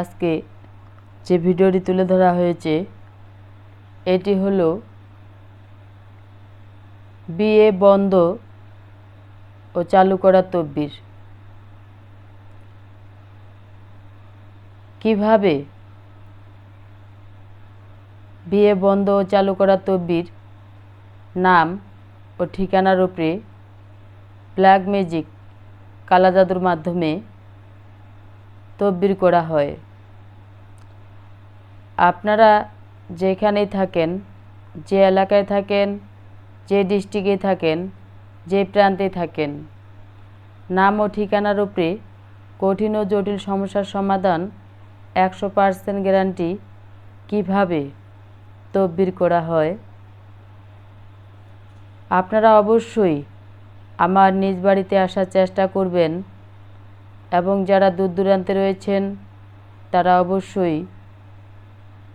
আজকে যে ভিডিওটি তুলে ধরা হয়েছে, এটি হলো বিয়ে বন্ধ ও চালু করা তব্বির কীভাবে বিয়ে বন্ধ ও চালু করা তব্বির নাম ও ঠিকানার উপরে ব্ল্যাক ম্যাজিক কালা জাদুর মাধ্যমে তব্বির করা হয়। আপনারা যেখানেই থাকেন, যে এলাকায় থাকেন, যে ডিস্ট্রিক্টে থাকেন, যে প্রান্তে থাকেন, নাম ও ঠিকানার উপরে কঠিন ও জটিল সমস্যার সমাধান একশো পার্সেন্ট গ্যারান্টি কীভাবে তব্বির করা হয়? আপনারা অবশ্যই আমার নিজ বাড়িতে আসার চেষ্টা করবেন এবং যারা দূর দূরান্তে রয়েছেন, তারা অবশ্যই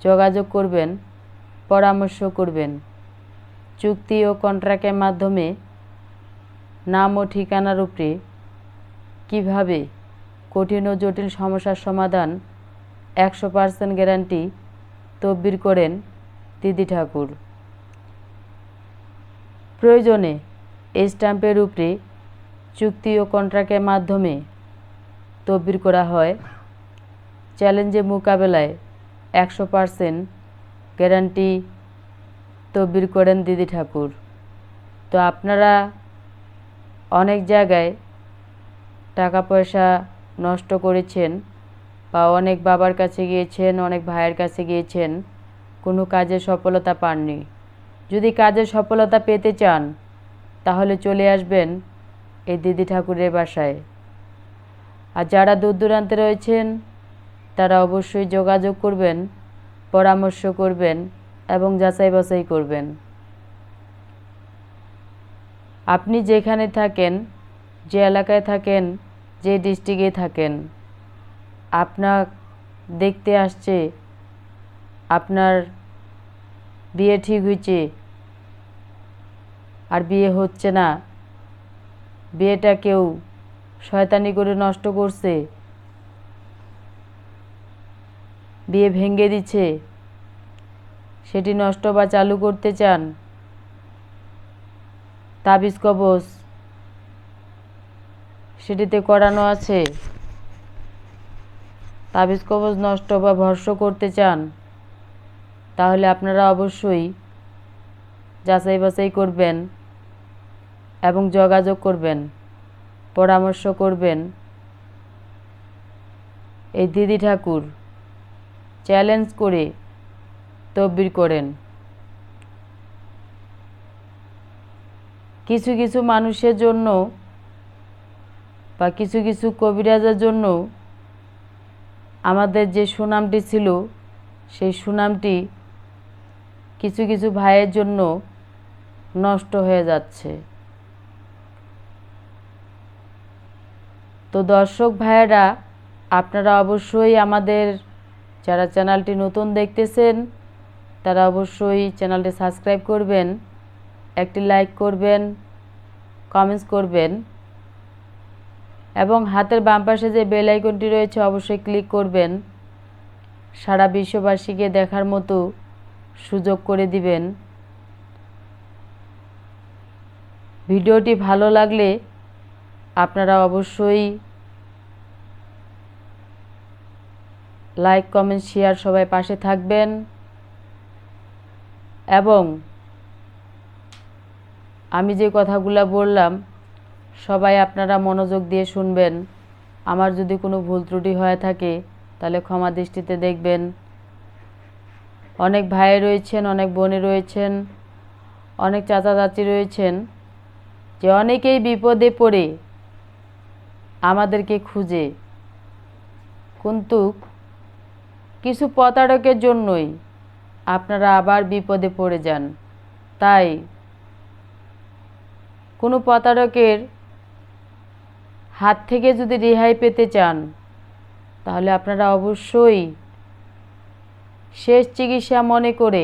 যোগাযোগ করবেন, পরামর্শ করবেন। চুক্তি ও কন্ট্রাক্টের মাধ্যমে নাম ও ঠিকানার উপরে কীভাবে কঠিন ও জটিল সমস্যার সমাধান একশো পার্সেন্ট গ্যারান্টি তব্বির করেন দিদি ঠাকুর। প্রয়োজনে স্ট্যাম্পের উপরে চুক্তি ও কন্ট্রাক্টের মাধ্যমে তব্বির করা হয়। চ্যালেঞ্জে মোকাবেলায় একশো পারসেন্ট গ্যারান্টি তব্বির করেন দিদি ঠাকুর। তো আপনারা অনেক জায়গায় টাকা পয়সা নষ্ট করেছেন বা অনেক বাবার কাছে গিয়েছেন, অনেক ভাইয়ের কাছে গিয়েছেন, কোনো কাজে সফলতা পাননি। যদি কাজে সফলতা পেতে চান, তাহলে চলে আসবেন এই দিদি ঠাকুরের বাসায়। আর যারা দূর দূরান্তে রয়েছেন তারা অবশ্যই যোগাযোগ করবেন, পরামর্শ করবেন এবং যাচাই বাছাই করবেন। আপনি যেখানে থাকেন, যে এলাকায় থাকেন, যে ডিস্ট্রিক্টে থাকেন আপনার দেখতে আসছে, আপনার বিয়ে ঠিক হয়েছে, আর বিয়ে হচ্ছে না, বিয়েটা কেউ শয়তানি করে নষ্ট করছে বিয়ে ভেঙে দিচ্ছে। সেটি নষ্ট বা চালু করতে চান? তাবিজ কবচ সেটিতে করানো আছে। তাবিজ কবচ নষ্ট বা ভর্ষ করতে চান, তাহলে আপনারা অবশ্যই যাচাই বাছাই করবেন এবং যোগাযোগ করবেন, পরামর্শ করবেন। এই দিদি ঠাকুর চ্যালেঞ্জ করে তব্বির করেন। কিছু কিছু মানুষের জন্য বা কিছু কিছু কবিরাজের জন্য আমাদের যে সুনামটি ছিল, সেই সুনামটি কিছু কিছু ভাইয়ের জন্য নষ্ট হয়ে যাচ্ছে। তো দর্শক ভাইয়েরা, আপনারা অবশ্যই আমাদের যারা চ্যানেলটি নতুন দেখতেছেন, তারা অবশ্যই চ্যানেলটি সাবস্ক্রাইব করবেন, একটি লাইক করবেন কমেন্টস করবেন, এবং হাতের বাম পাশে যে বেল আইকনটি রয়েছে অবশ্যই ক্লিক করবেন। সারা বিশ্ববাসীকে দেখার মতো সুযোগ করে দিবেন। ভিডিওটি ভালো লাগলে আপনারা অবশ্যই লাইক কমেন্ট শেয়ার সবাই পাশে থাকবেন। এবং আমি যে কথাগুলো বললাম, সবাই আপনারা মনোযোগ দিয়ে শুনবেন। আমার যদি কোনো ভুল ত্রুটি হয়ে থাকে, তাহলে ক্ষমা দৃষ্টিতে দেখবেন। অনেক ভাই রয়েছেন, অনেক বোনে রয়েছেন, অনেক চাচা চাচি রয়েছেন, যে অনেকেই বিপদে পড়ে আমাদেরকে খুঁজে। কিন্তু কিছু প্রতারকের জন্যই আপনারা আবার বিপদে পড়ে যান। তাই কোনো প্রতারকের হাত থেকে যদি রেহাই পেতে চান, তাহলে আপনারা অবশ্যই শেষ চিকিৎসা মনে করে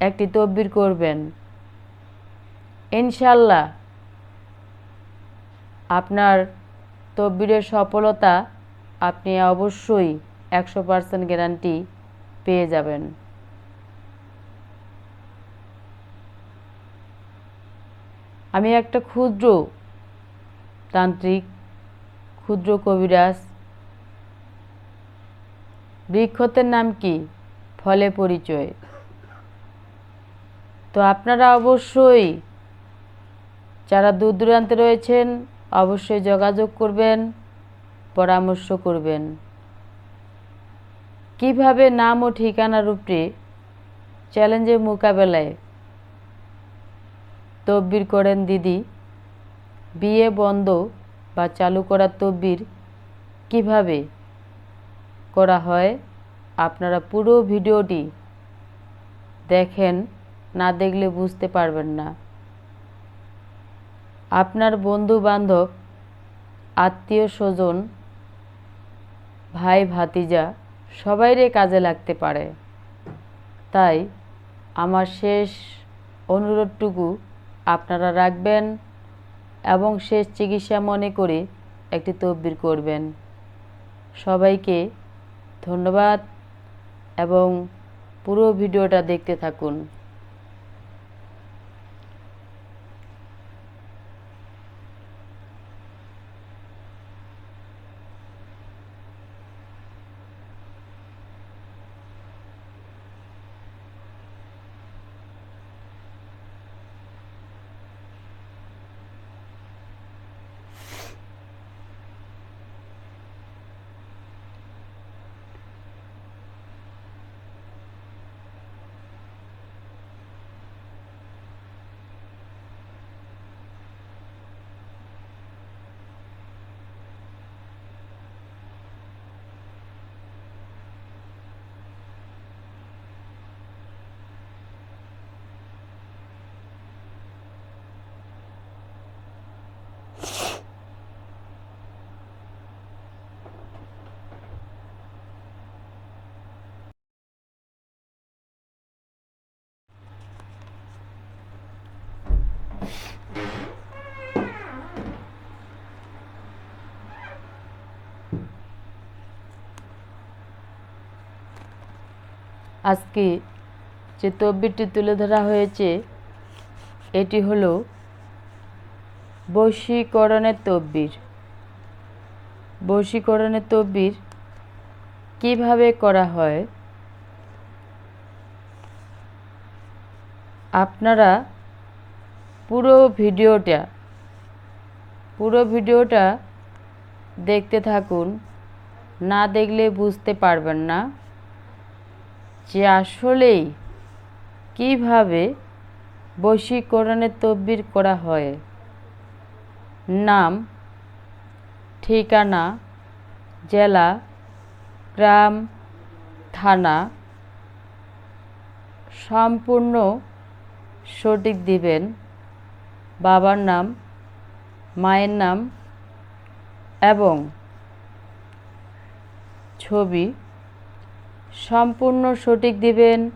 একটি তদবির করবেন। ইনশাল্লাহ আপনার তদবিরের সফলতা আপনি অবশ্যই একশো পার্সেন্ট গ্যারান্টি পেয়ে যাবেন। আমি একটা ক্ষুদ্র তান্ত্রিক, ক্ষুদ্র কবিরাজ। বৃক্ষতের নাম কি? ফলে পরিচয়। তো আপনারা অবশ্যই যারা দূর দূরান্তে রয়েছেন, অবশ্যই যোগাযোগ করবেন, পরামর্শ করবেন। কীভাবে নাম ও ঠিকানার উপরে চ্যালেঞ্জের মোকাবেলায় তদবির করেন দিদি? বিয়ে বন্ধ বা চালু করার তব্বির কীভাবে করা হয়? আপনারা পুরো ভিডিওটি দেখেন, না দেখলে বুঝতে পারবেন না। আপনার বন্ধু বান্ধব আত্মীয় স্বজন ভাই ভাতিজা সবাইরে কাজে লাগতে পারে। তাই আমার শেষ অনুরোধটুকু আপনারা রাখবেন এবং শেষ চিকিৎসা মনে করে একটি তদবির করবেন। সবাইকে ধন্যবাদ এবং পুরো ভিডিওটা দেখতে থাকুন। আজকে যে তদবিরটি তুলে ধরা হয়েছে, এটি হলো বশীকরণের তদবির বশীকরণের তদবির কীভাবে করা হয়? আপনারা পুরো ভিডিওটা পুরো ভিডিওটা দেখতে থাকুন। না দেখলে বুঝতে পারবেন না। যে আসলেই কীভাবে বশীকরণের তদবির করা হয়। নাম, ঠিকানা, জেলা, গ্রাম, থানা সম্পূর্ণ সঠিক দিবেন। বাবার নাম, মায়ের নাম এবং ছবি সম্পূর্ণ সঠিক দিবেন।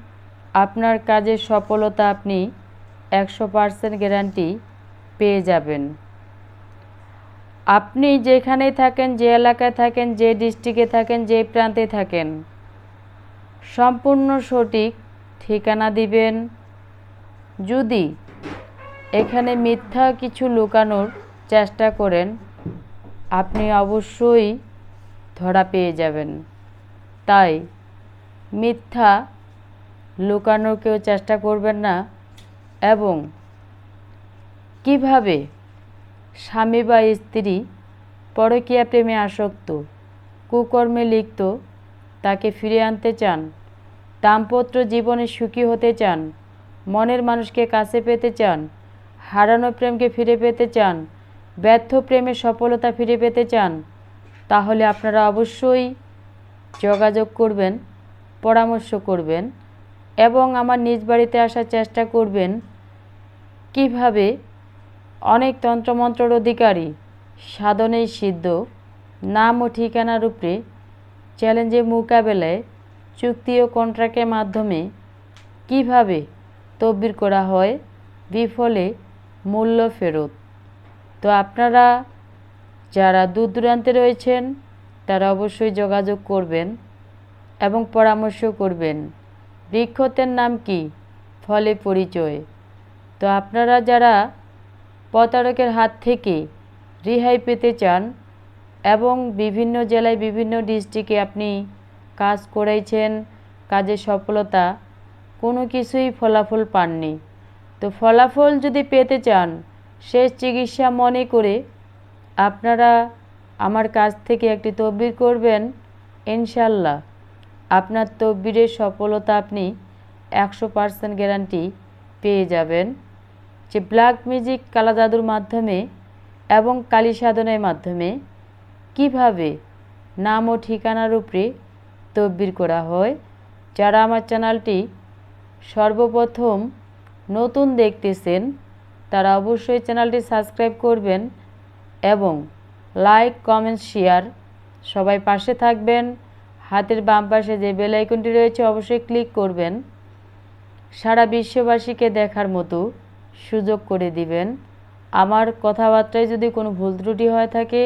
আপনার কাজের সফলতা আপনি একশো পার্সেন্ট গ্যারান্টি পেয়ে যাবেন। আপনি যেখানে থাকেন, যে এলাকায় থাকেন, যে ডিস্ট্রিক্টে থাকেন, যে প্রান্তে থাকেন, সম্পূর্ণ সঠিক ঠিকানা দিবেন। যদি এখানে মিথ্যা কিছু লুকানোর চেষ্টা করেন, আপনি অবশ্যই ধরা পেয়ে যাবেন। তাই মিথ্যা লুকানোর কেউ চেষ্টা করবেন না এবং কীভাবে স্বামী বা স্ত্রী পরকীয়া প্রেমে আসক্ত, কুকর্মে লিপ্ত, তাকে ফিরে আনতে চান, দাম্পত্য জীবনে সুখী হতে চান, মনের মানুষকে কাছে পেতে চান, হারানো প্রেমকে ফিরে পেতে চান, ব্যর্থ প্রেমের সফলতা ফিরে পেতে চান, তাহলে আপনারা অবশ্যই যোগাযোগ করবেন পরামর্শ করবেন এবং আমার নিজ বাড়িতে আসার চেষ্টা করবেন কীভাবে অনেক তন্ত্রমন্ত্রর অধিকারী সাধনেই সিদ্ধ, নাম ও ঠিকানার উপরে চ্যালেঞ্জের মোকাবেলায় চুক্তি ও কন্ট্রাক্টের মাধ্যমে কীভাবে তদবির করা হয়, বিফলে মূল্য ফেরত। তো আপনারা যারা দূর দূরান্তে রয়েছেন, তারা অবশ্যই যোগাযোগ করবেন। এবং পরামর্শ করবেন। বৃক্ষতের নাম কি? ফলে পরিচয়। তো আপনারা যারা প্রতারকের হাত থেকে রেহাই পেতে চান এবং বিভিন্ন জেলায় বিভিন্ন ডিস্ট্রিক্টে আপনি কাজ করেছেন কাজের সফলতা, কোনো কিছুই ফলাফল পাননি। তো ফলাফল যদি পেতে চান শেষ চিকিৎসা মনে করে আপনারা আমার কাছ থেকে একটি তদবির করবেন ইনশাল্লাহ আপনার তদবিরের সফলতা আপনি একশো পার্সেন্ট গ্যারান্টি পেয়ে যাবেন। যে ব্ল্যাক মিউজিক কালা জাদুর মাধ্যমে এবং কালী সাধনের মাধ্যমে কীভাবে নাম ও ঠিকানার উপরে তদবির করা হয়, যারা আমার চ্যানেলটি সর্বপ্রথম নতুন দেখতেছেন, তারা অবশ্যই চ্যানেলটি সাবস্ক্রাইব করবেন এবং লাইক কমেন্ট শেয়ার সবাই পাশে থাকবেন। হাতের বাম পাশে যে বেল আইকনটি রয়েছে, অবশ্যই ক্লিক করবেন। সারা বিশ্ববাসীকে দেখার মতো সুযোগ করে দিবেন। আমার কথাবার্তায় যদি কোনো ভুল ত্রুটি হয়ে থাকে,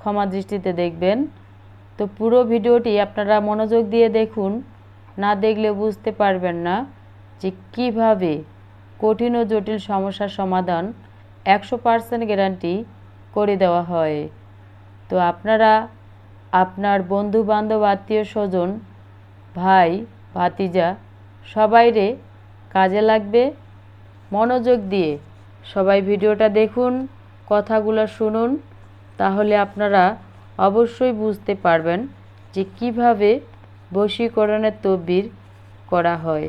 ক্ষমা দৃষ্টিতে দেখবেন। তো পুরো ভিডিওটি আপনারা মনোযোগ দিয়ে দেখুন। না দেখলে বুঝতে পারবেন না যে কীভাবে কঠিন ও জটিল সমস্যার সমাধান একশো পার্সেন্ট গ্যারান্টি করে দেওয়া হয়। তো আপনারা আপনার বন্ধু বান্ধব আত্মীয় স্বজন, ভাই, ভাতিজা সবাইরে কাজে লাগবে? মনোযোগ দিয়ে সবাই ভিডিওটা দেখুন, কথাগুলো শুনুন, তাহলে আপনারা অবশ্যই বুঝতে পারবেন যে কীভাবে বশীকরণের তদবির করা হয়।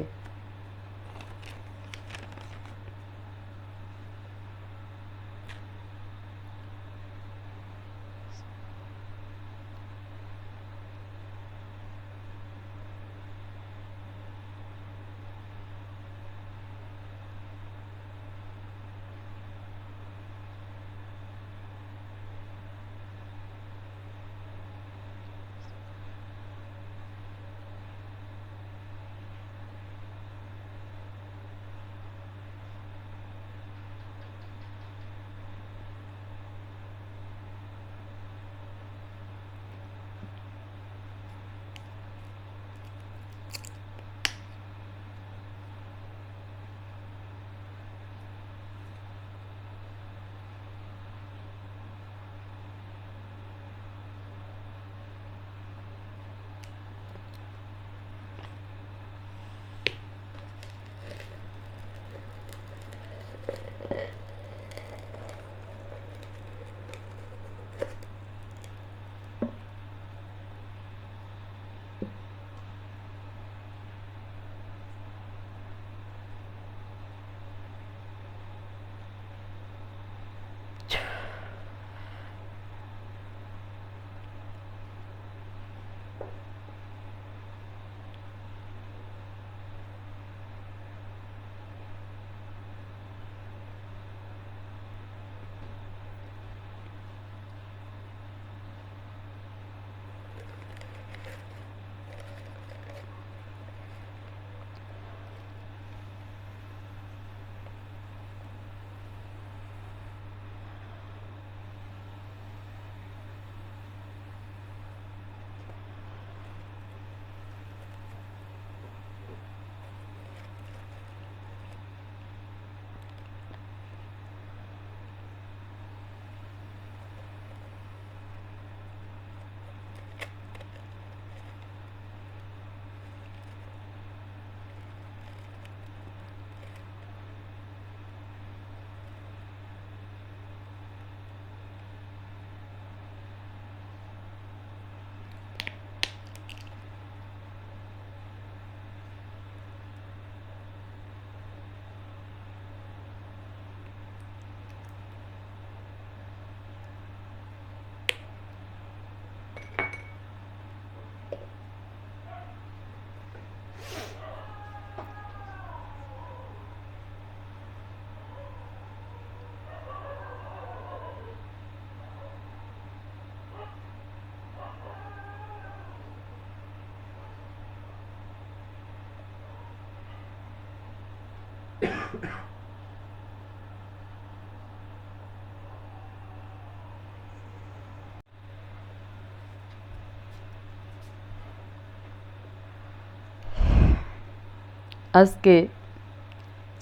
আজকে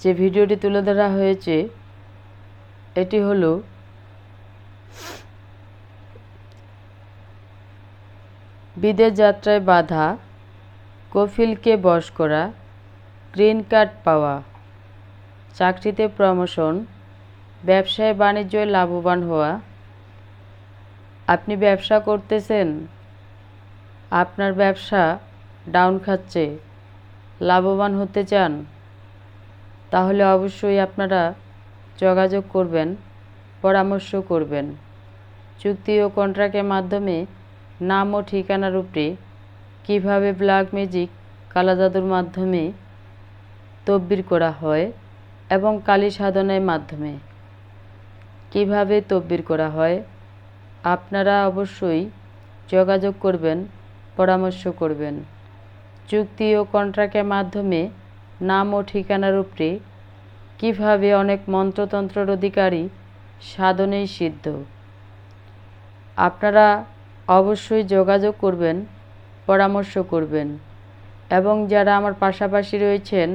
যে ভিডিওটি তুলে ধরা হয়েছে, এটি হলো বিদেশ যাত্রায় বাধা, কফিলকে বশ করা, গ্রিন কার্ড পাওয়া। চাকরিতে প্রমোশন, ব্যবসায় বাণিজ্যে লাভবান হওয়া। আপনি ব্যবসা করতেছেন, আপনার ব্যবসা ডাউন খাচ্ছে, লাভবান হতে চান, তাহলে অবশ্যই আপনারা যোগাযোগ করবেন, পরামর্শ করবেন। চুক্তি ও কন্ট্রাক্টের মাধ্যমে নাম ও ঠিকানার উপরে কীভাবে ব্ল্যাক ম্যাজিক কালা জাদুর মাধ্যমে তদবির করা হয় এবং কালী সাধনের মাধ্যমে। কীভাবে তদবির করা হয়? আপনারা অবশ্যই যোগাযোগ করবেন, পরামর্শ করবেন। চুক্তি ও কন্ট্রাক্টের মাধ্যমে নাম ও ঠিকানার উপরে কীভাবে অনেক মন্ত্রতন্ত্রের অধিকারী সাধনেই সিদ্ধ। আপনারা অবশ্যই যোগাযোগ করবেন, পরামর্শ করবেন এবং যারা আমার পাশাপাশি রয়েছেন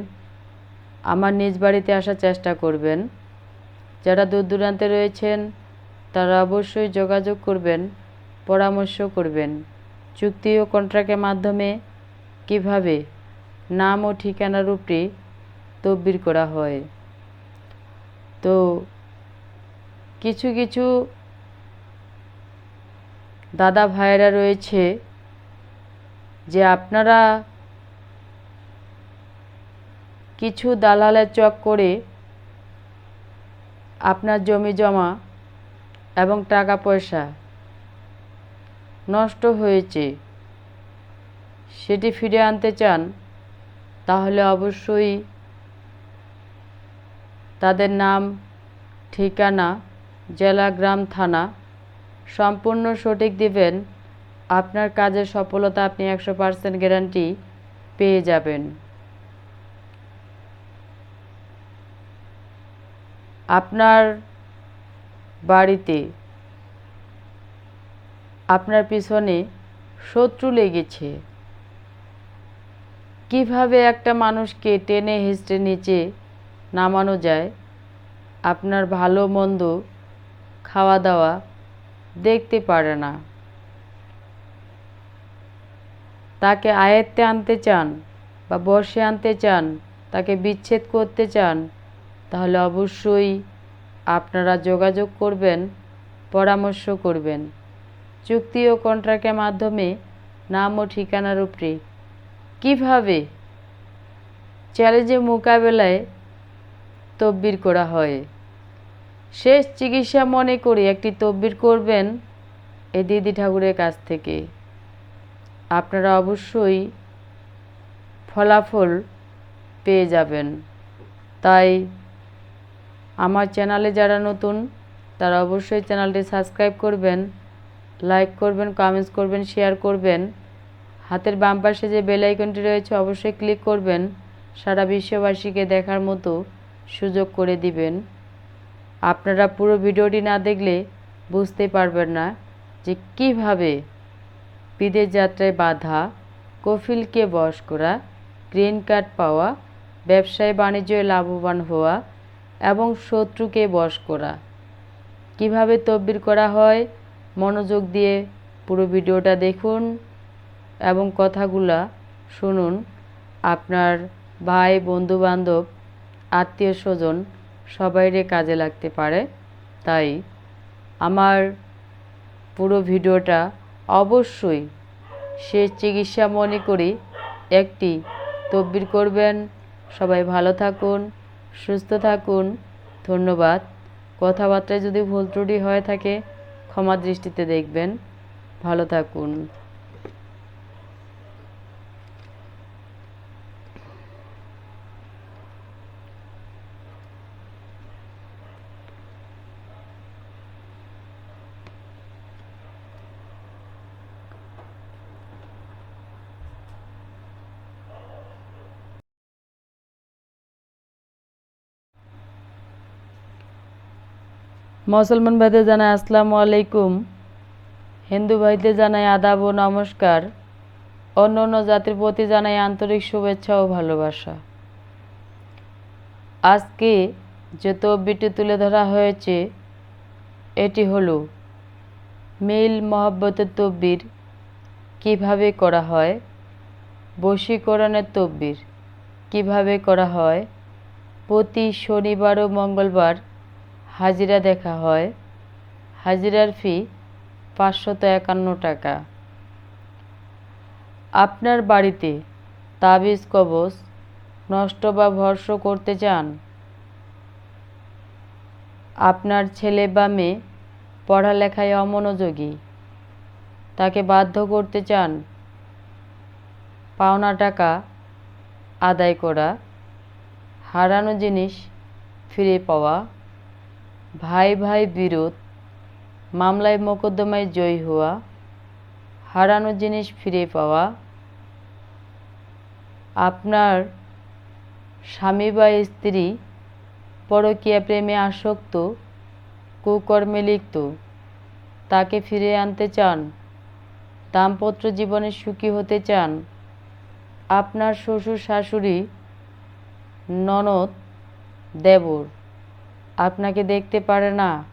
আমার নিজ বাড়িতে আসার চেষ্টা করবেন। যারা দূর দূরান্তে রয়েছেন, তারা অবশ্যই যোগাযোগ করবেন, পরামর্শ করবেন। চুক্তি ও কন্ট্রাক্টের মাধ্যমে কীভাবে নাম ও ঠিকানার উপরে তদবির করা হয়। তো কিছু কিছু দাদা ভাইয়েরা রয়েছে যে আপনারা কিছু দালালের চক করে আপনার জমি জমা এবং টাকা পয়সা নষ্ট হয়েছে, সেটি ফিরে আনতে চান, তাহলে অবশ্যই তাদের নাম, ঠিকানা, জেলা, গ্রাম, থানা সম্পূর্ণ সঠিক দিবেন। আপনার কাজের সফলতা আপনি একশো পার্সেন্ট গ্যারান্টি পেয়ে যাবেন। বাড়িতে আপনার পিছনে শত্রু লেগেছে। কীভাবে একটা মানুষকে টেনে হেঁচড়ে নিচে নামানো যায়? আপনার ভালো মন্দ খাওয়া দাওয়া দেখতে পারে না। তাকে আয়ত্তে আনতে চান বা বসে আনতে চান, তাকে বিচ্ছেদ করতে চান তাহলে অবশ্যই আপনারা যোগাযোগ করবেন, পরামর্শ করবেন। চুক্তি ও কন্ট্রাক্টের মাধ্যমে নাম ও ঠিকানার উপরে কীভাবে? চ্যালেঞ্জের মোকাবেলায় তদবির করা হয়। শেষ চিকিৎসা মনে করে একটি তদবির করবেন এই দিদি ঠাকুরের কাছ থেকে। আপনারা অবশ্যই ফলাফল পেয়ে যাবেন। তাই আমার চ্যানেলে যারা নতুন, তারা অবশ্যই চ্যানেলটি সাবস্ক্রাইব করবেন, লাইক করবেন কমেন্টস করবেন শেয়ার করবেন। হাতের বাম পাশে যে বেল আইকনটি রয়েছে, অবশ্যই ক্লিক করবেন। সারা বিশ্ববাসীকে দেখার মতো সুযোগ করে দিবেন। আপনারা পুরো ভিডিওটি না দেখলে বুঝতে পারবেন না যে কীভাবে বিদেশ যাত্রায় বাধা, কফিলকে বশ করা গ্রিন কার্ড পাওয়া, ব্যবসায় বাণিজ্যে লাভবান হওয়া এবং শত্রুকে বশ করা। কীভাবে তদবির করা হয়, মনোযোগ দিয়ে পুরো ভিডিওটা দেখুন এবং কথাগুলা শুনুন। আপনার ভাই বন্ধু বান্ধব আত্মীয় স্বজন সবাইরে কাজে লাগতে পারে। তাই আমার পুরো ভিডিওটা অবশ্যই সে চিকিৎসা মনে করি একটি তদবির করবেন। সবাই ভালো থাকুন। সুস্থ থাকুন ধন্যবাদ। কথাবার্তায় যদি ভুল ত্রুটি হয়ে থাকে ক্ষমা দৃষ্টিতে দেখবেন। ভালো থাকুন। মুসলমান ভাইদের জানাই আসসালামু আলাইকুম। হিন্দু ভাইদের জানাই আদাব ও নমস্কার। অন্য অন্য জাতির প্রতি জানাই আন্তরিক শুভেচ্ছা ও ভালোবাসা। আজকে যে তব্বিটি তুলে ধরা হয়েছে, এটি হলো মিল মহব্বতের তব্বির কীভাবে করা হয়? বশীকরণের তব্বির কীভাবে করা হয়? প্রতি শনিবার ও মঙ্গলবার হাজিরা দেখা হয়। হাজিরার ফি পাঁচশত একান্ন টাকা। আপনার বাড়িতে তাবিজ কবচ নষ্ট বা ভর্ষ করতে চান? আপনার ছেলে বা মেয়ে পড়ালেখায় অমনোযোগী, তাকে বাধ্য করতে চান? পাওনা টাকা আদায় করা, হারানো জিনিস ফিরে পাওয়া। ভাই ভাই বিরোধ, মামলায় মোকদ্দমায় জয়ী হওয়া, হারানো জিনিস ফিরে পাওয়া, আপনার স্বামী বা স্ত্রী পরকীয়া প্রেমে আসক্ত, কুকর্মে লিপ্ত, তাকে ফিরে আনতে চান, দাম্পত্য জীবনে সুখী হতে চান, আপনার শ্বশুর শাশুড়ি ননদ দেবর। আপনাকে দেখতে পারে না।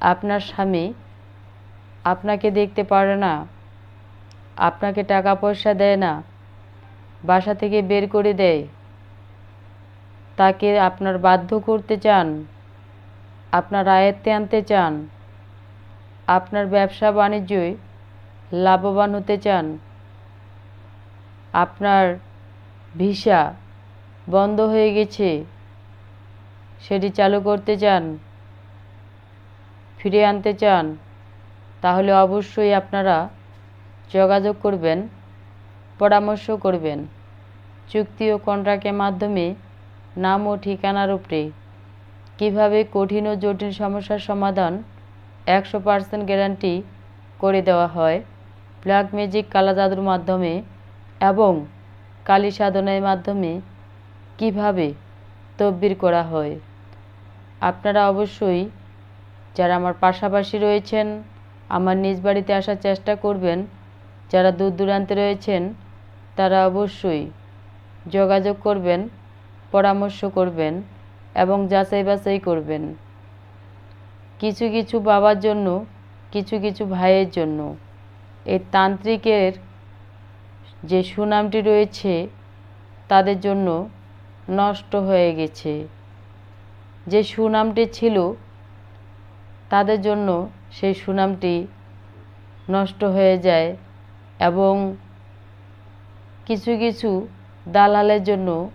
আপনার স্বামী আপনাকে দেখতে পারে না। আপনাকে টাকা পয়সা দেয় না। বাসা থেকে বের করে দেয়। তাকে আপনার বাধ্য করতে চান। আপনার আয়ত্তে আনতে চান। আপনার ব্যবসা বাণিজ্যই লাভবান হতে চান। আপনার ভিসা বন্ধ হয়ে গেছে। সেটি চালু করতে চান ফিরে আনতে চান, তাহলে অবশ্যই আপনারা যোগাযোগ করবেন, পরামর্শ করবেন। চুক্তি ও কন্ট্রাক্টের মাধ্যমে নাম ও ঠিকানার উপরে কীভাবে কঠিন ও জটিল সমস্যার সমাধান একশো পার্সেন্ট গ্যারান্টি করে দেওয়া হয়, ব্ল্যাক ম্যাজিক কালা জাদুর মাধ্যমে এবং কালী সাধনের মাধ্যমে কীভাবে তব্বির করা হয়। আপনারা অবশ্যই যারা আমার পাশাপাশি রয়েছেন, আমার নিজ বাড়িতে আসার চেষ্টা করবেন, যারা দূর দূরান্তে রয়েছেন, তারা অবশ্যই যোগাযোগ করবেন, পরামর্শ করবেন এবং যাচাই বাছাই করবেন। কিছু কিছু বাবার জন্য, কিছু কিছু ভাইয়ের জন্য। এই তান্ত্রিকের যে সুনামটি রয়েছে, তাদের জন্য নষ্ট হয়ে গেছে। যে সুনামটি ছিল, তাদের জন্য সেই সুনামটি নষ্ট হয়ে যায় এবং কিছু কিছু দালালের জন্য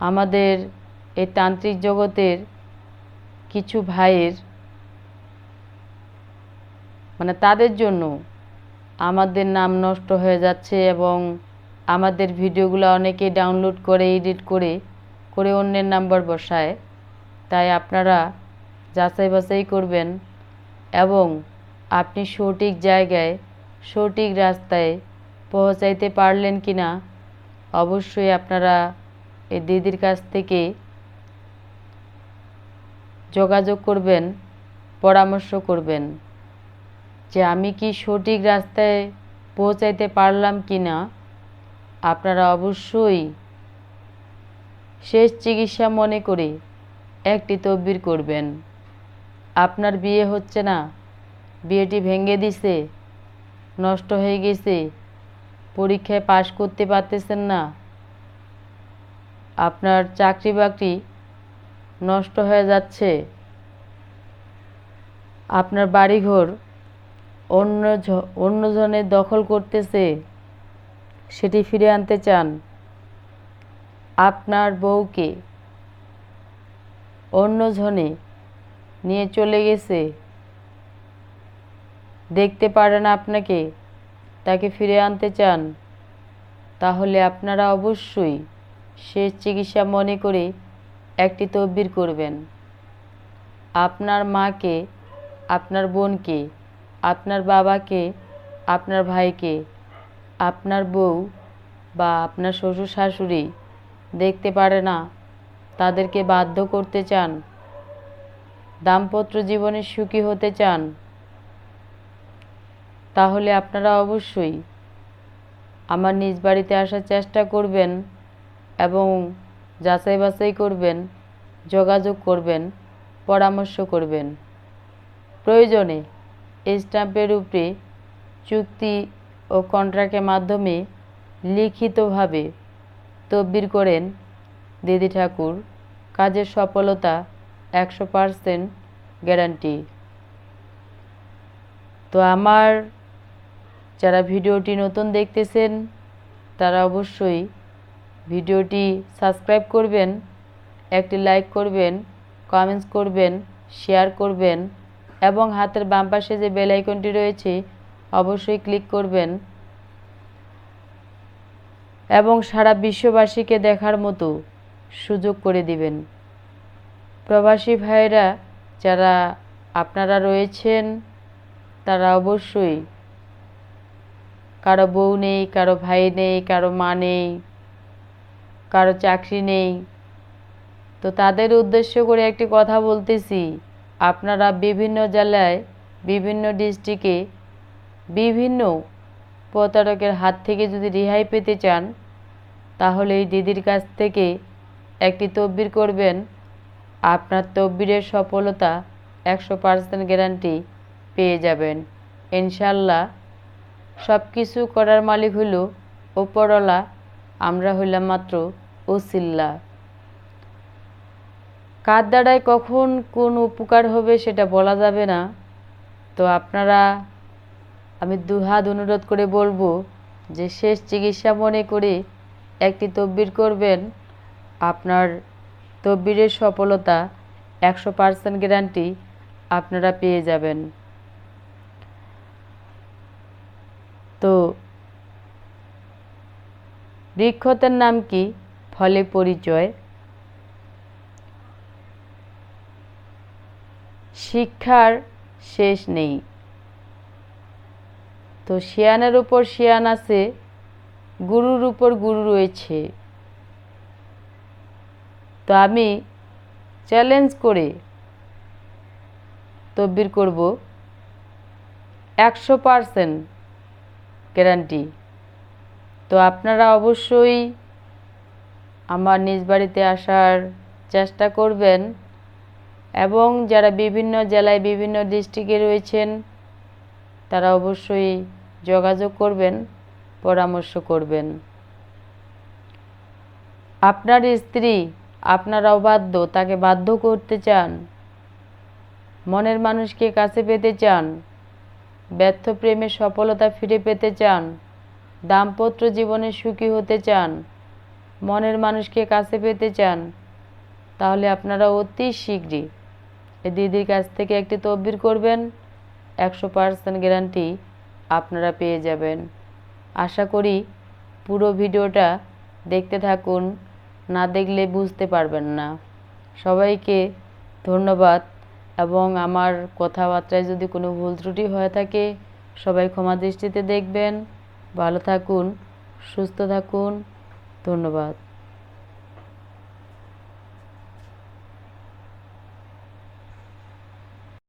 আমাদের এই তান্ত্রিক জগতের কিছু ভাইয়ের মানে তাদের জন্য আমাদের নাম নষ্ট হয়ে যাচ্ছে এবং আমাদের ভিডিওগুলো অনেকে ডাউনলোড করে এডিট করে করে অন্যের নাম্বার বসায়। তাই আপনারা যাচাই বাছাই করবেন এবং আপনি সঠিক জায়গায়, সঠিক রাস্তায় পৌঁছাইতে পারলেন কি না অবশ্যই আপনারা এই দিদির কাছ থেকে যোগাযোগ করবেন, পরামর্শ করবেন যে আমি কি সঠিক রাস্তায় পৌঁছাইতে পারলাম কি না আপনারা অবশ্যই শেষ চিকিৎসা মনে করে একটি তদবির করবেন। আপনার বিয়ে হচ্ছে না, বিয়েটি ভেঙে দিছে, নষ্ট হয়ে গেছে, পরীক্ষায় পাশ করতে পারতেছেন না, আপনার চাকরি বাকরি নষ্ট হয়ে যাচ্ছে, আপনার বাড়িঘর অন্য অন্যজনের দখল করতেছে। সেটি ফিরে আনতে চান। আপনার বউকে অন্যজনে নিয়ে চলে গেছে। দেখতে পারে না আপনাকে, তাকে ফিরে আনতে চান। তাহলে আপনারা অবশ্যই শেষ চিকিৎসা মনে করে একটি তদবির করবেন। আপনার মাকে, আপনার বোনকে, আপনার বাবাকে, আপনার ভাইকে আপনার বউ বা আপনার শ্বশুর শাশুড়ি দেখতে পারে না, তাদেরকে বাধ্য করতে চান, দাম্পত্য জীবনে সুখী হতে চান, তাহলে আপনারা অবশ্যই আমার নিজ বাড়িতে আসার চেষ্টা করবেন এবং যাচাই বাছাই করবেন, যোগাযোগ করবেন, পরামর্শ করবেন। প্রয়োজনে স্ট্যাম্পের উপরে চুক্তি ও কন্ট্রাক্টের মাধ্যমে লিখিতভাবে তদবির করেন দিদি ঠাকুর। কাজের সফলতা একশো পারসেন্ট গ্যারান্টি। তো আমার যারা ভিডিওটি নতুন দেখতেছেন, তারা অবশ্যই ভিডিওটি সাবস্ক্রাইব করবেন, একটি লাইক করবেন, কমেন্টস করবেন, শেয়ার করবেন এবং হাতের বাম পাশে যে বেল আইকনটি রয়েছে অবশ্যই ক্লিক করবেন। এবং সারা বিশ্ববাসীকে দেখার মতো সুযোগ করে দিবেন। প্রবাসী ভাইরা যারা আপনারা রয়েছেন, তারা অবশ্যই কারও বউ নেই, কারও ভাই নেই, কারও মা নেই, কারও চাকরি নেই। তো তাদের উদ্দেশ্য করে একটি কথা বলতেছি, আপনারা বিভিন্ন জেলায়, বিভিন্ন ডিস্ট্রিক্টে বিভিন্ন প্রতারকের হাত থেকে যদি রেহাই পেতে চান, তাহলে এই দিদির কাছ থেকে একটি তদবির করবেন। আপনার তদবিরের সফলতা একশো পার্সেন্ট গ্যারান্টি পেয়ে যাবেন। ইনশাল্লাহ সব কিছু করার মালিক হইল ওপরওয়ালা আমরা হইলাম মাত্র ওসিল্লা। কার দ্বারায় কখন কোন উপকার হবে সেটা বলা যাবে না। তো আপনারা আমি দুহাত অনুরোধ করে বলব যে শেষ চিকিৎসা মনে করে একটি তদবির করবেন। আপনার তদবিরের সফলতা একশো পার্সেন্ট গ্যারান্টি আপনারা পেয়ে যাবেন। তো বৃক্ষতের নাম কি? ফলে পরিচয়। শিক্ষার শেষ নেই। তো শিয়ানের উপর শিয়ান আছে, গুরুর উপর গুরু রয়েছে। তো আমি চ্যালেঞ্জ করে তদবির করব। একশো পারসেন্ট গ্যারান্টি তো আপনারা অবশ্যই আমার নিজ বাড়িতে আসার চেষ্টা করবেন এবং যারা বিভিন্ন জেলায় বিভিন্ন ডিস্ট্রিক্টে রয়েছেন তারা অবশ্যই যোগাযোগ করবেন, পরামর্শ করবেন। আপনার স্ত্রী আপনার অবাধ্য, তাকে বাধ্য করতে চান? মনের মানুষকে কাছে পেতে চান? ব্যর্থ প্রেমে সফলতা ফিরে পেতে চান? দাম্পত্য জীবনে সুখী হতে চান? মনের মানুষকে কাছে পেতে চান? তাহলে আপনারা অতি শীঘ্রই দিদির কাছ থেকে একটি তদবির করবেন। একশো পার্সেন্ট গ্যারান্টি আপনারা পেয়ে যাবেন। আশা করি পুরো ভিডিওটা দেখতে থাকুন, না দেখলে বুঝতে পারবেন না। সবাইকে ধন্যবাদ এবং আমার কথাবার্তায় যদি কোনো ভুল ত্রুটি হয়ে থাকে, সবাই ক্ষমা দৃষ্টিতে দেখবেন। ভালো থাকুন, সুস্থ থাকুন। ধন্যবাদ।